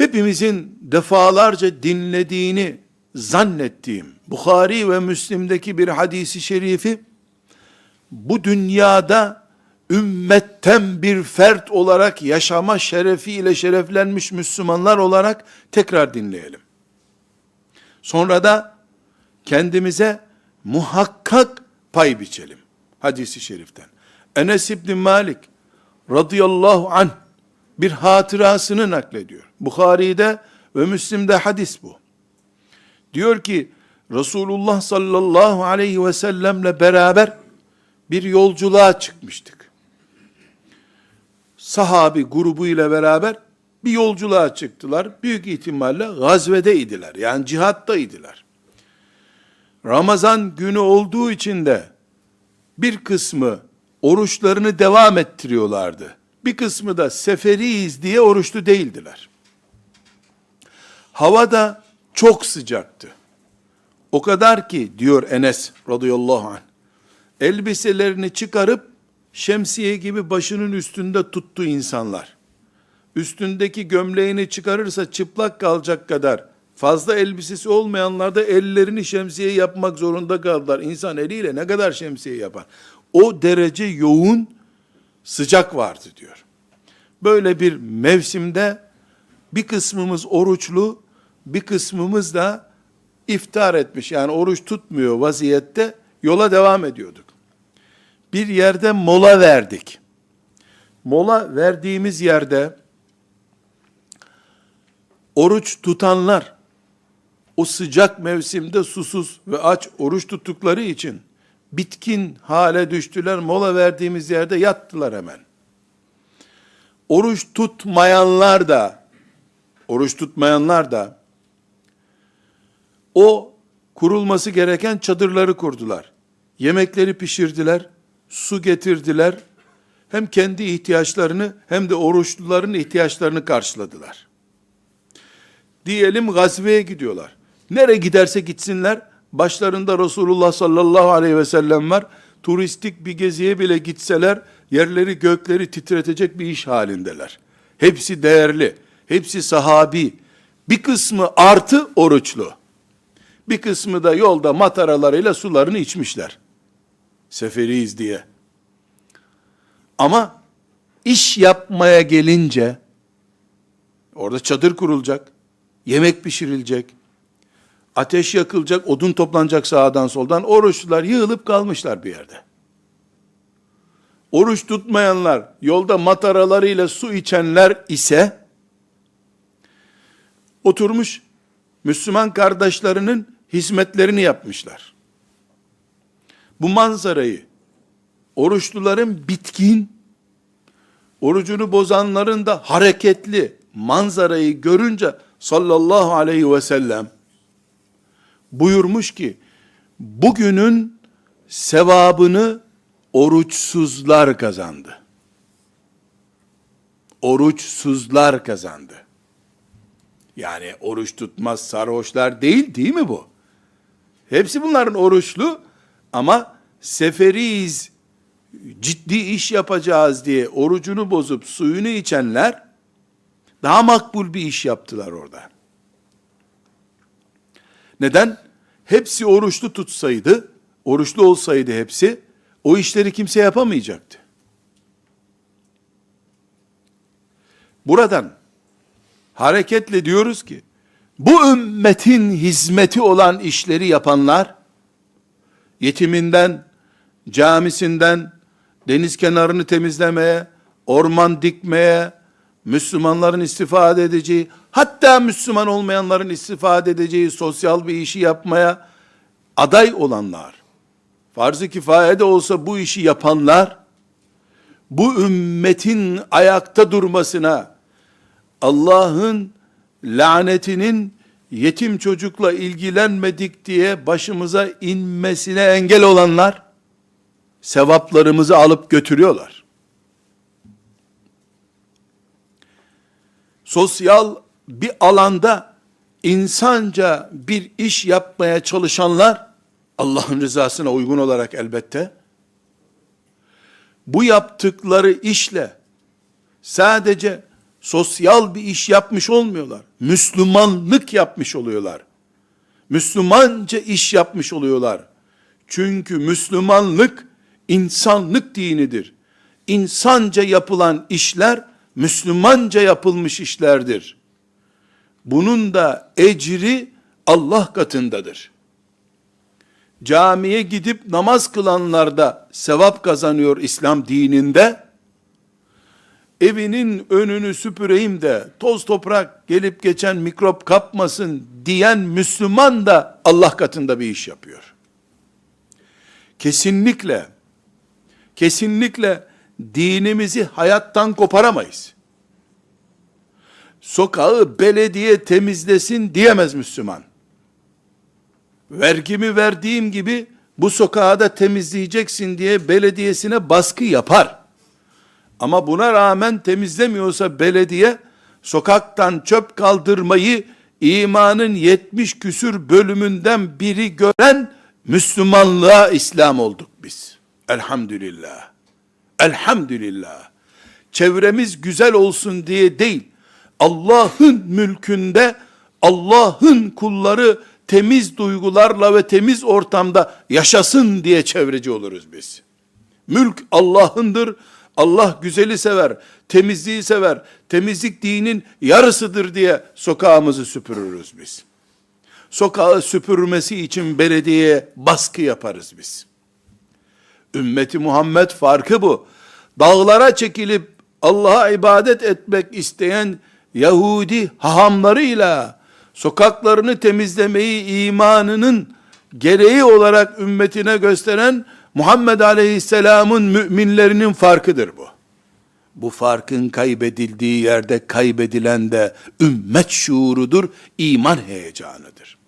hepimizin defalarca dinlediğini zannettiğim Bukhari ve Müslim'deki bir hadisi şerifi bu dünyada ümmetten bir fert olarak yaşama şerefiyle şereflenmiş Müslümanlar olarak tekrar dinleyelim. Sonra da kendimize muhakkak pay biçelim. Hadisi şeriften. Enes İbni Malik radıyallahu anh bir hatırasını naklediyor. Bukhari'de ve Müslim'de hadis bu. Diyor ki Resulullah sallallahu aleyhi ve sellemle beraber bir yolculuğa çıkmıştık. Sahabi grubu ile beraber bir yolculuğa çıktılar. Büyük ihtimalle gazvedeydiler. Yani cihattaydılar. Ramazan günü olduğu için de bir kısmı oruçlarını devam ettiriyorlardı. Bir kısmı da seferiyiz diye oruçlu değildiler. Hava da çok sıcaktı. O kadar ki diyor Enes radıyallahu anh, elbiselerini çıkarıp şemsiye gibi başının üstünde tuttu insanlar. Üstündeki gömleğini çıkarırsa çıplak kalacak kadar fazla elbisesi olmayanlar da ellerini şemsiye yapmak zorunda kaldılar. İnsan eliyle ne kadar şemsiye yapar? O derece yoğun sıcak vardı diyor. Böyle bir mevsimde bir kısmımız oruçlu, bir kısmımız da iftar etmiş. Yani oruç tutmuyor vaziyette yola devam ediyorduk. Bir yerde mola verdik. Mola verdiğimiz yerde oruç tutanlar o sıcak mevsimde susuz ve aç oruç tuttukları için bitkin hale düştüler. Mola verdiğimiz yerde yattılar hemen. Oruç tutmayanlar da oruç tutmayanlar da o kurulması gereken çadırları kurdular. Yemekleri pişirdiler, su getirdiler. Hem kendi ihtiyaçlarını hem de oruçluların ihtiyaçlarını karşıladılar. Diyelim gazveye gidiyorlar. Nere giderse gitsinler, başlarında Resulullah sallallahu aleyhi ve sellem var. Turistik bir geziye bile gitseler, yerleri gökleri titretecek bir iş halindeler. Hepsi değerli, hepsi sahabi. Bir kısmı artı oruçlu. Bir kısmı da yolda mataralarıyla sularını içmişler. Seferiyiz diye. Ama iş yapmaya gelince, orada çadır kurulacak, yemek pişirilecek, ateş yakılacak, odun toplanacak sağdan soldan, oruçlular yığılıp kalmışlar bir yerde. Oruç tutmayanlar, yolda mataralarıyla su içenler ise, oturmuş, Müslüman kardeşlerinin hizmetlerini yapmışlar. Bu manzarayı, oruçluların bitkin, orucunu bozanların da hareketli manzarayı görünce sallallahu aleyhi ve sellem buyurmuş ki bugünün sevabını oruçsuzlar kazandı. Oruçsuzlar kazandı. Yani oruç tutmaz sarhoşlar değil değil mi bu? Hepsi bunların oruçlu ama seferiyiz, ciddi iş yapacağız diye orucunu bozup suyunu içenler daha makbul bir iş yaptılar orada. Neden? Hepsi oruçlu tutsaydı, oruçlu olsaydı hepsi, o işleri kimse yapamayacaktı. Buradan hareketle diyoruz ki, bu ümmetin hizmeti olan işleri yapanlar, yetiminden, camisinden, deniz kenarını temizlemeye, orman dikmeye, Müslümanların istifade edeceği, hatta Müslüman olmayanların istifade edeceği sosyal bir işi yapmaya aday olanlar, farz-ı kifaye de olsa bu işi yapanlar, bu ümmetin ayakta durmasına, Allah'ın lanetinin yetim çocukla ilgilenmedik diye başımıza inmesine engel olanlar, sevaplarımızı alıp götürüyorlar. Sosyal bir alanda insanca bir iş yapmaya çalışanlar, Allah'ın rızasına uygun olarak elbette, bu yaptıkları işle sadece sosyal bir iş yapmış olmuyorlar. Müslümanlık yapmış oluyorlar. Müslümanca iş yapmış oluyorlar. Çünkü Müslümanlık insanlık dinidir. İnsanca yapılan işler Müslümanca yapılmış işlerdir. Bunun da ecri Allah katındadır. Camiye gidip namaz kılanlar da sevap kazanıyor İslam dininde. Evinin önünü süpüreyim de toz toprak gelip geçen mikrop kapmasın diyen Müslüman da Allah katında bir iş yapıyor. Kesinlikle kesinlikle dinimizi hayattan koparamayız. Sokağı belediye temizlesin diyemez Müslüman. Vergimi verdiğim gibi bu sokağı da temizleyeceksin diye belediyesine baskı yapar. Ama buna rağmen temizlemiyorsa belediye sokaktan çöp kaldırmayı imanın 70 küsür bölümünden biri gören Müslümanlığa İslam olduk biz. Elhamdülillah. Elhamdülillah. Çevremiz güzel olsun diye değil, Allah'ın mülkünde Allah'ın kulları temiz duygularla ve temiz ortamda yaşasın diye çevreci oluruz biz. Mülk Allah'ındır. Allah güzeli sever, temizliği sever. Temizlik dinin yarısıdır diye sokağımızı süpürürüz biz. Sokağı süpürmesi için belediyeye baskı yaparız biz. Ümmeti Muhammed farkı bu. Dağlara çekilip Allah'a ibadet etmek isteyen Yahudi hahamlarıyla sokaklarını temizlemeyi imanının gereği olarak ümmetine gösteren Muhammed Aleyhisselam'ın müminlerinin farkıdır bu. Bu farkın kaybedildiği yerde kaybedilen de ümmet şuurudur, iman heyecanıdır.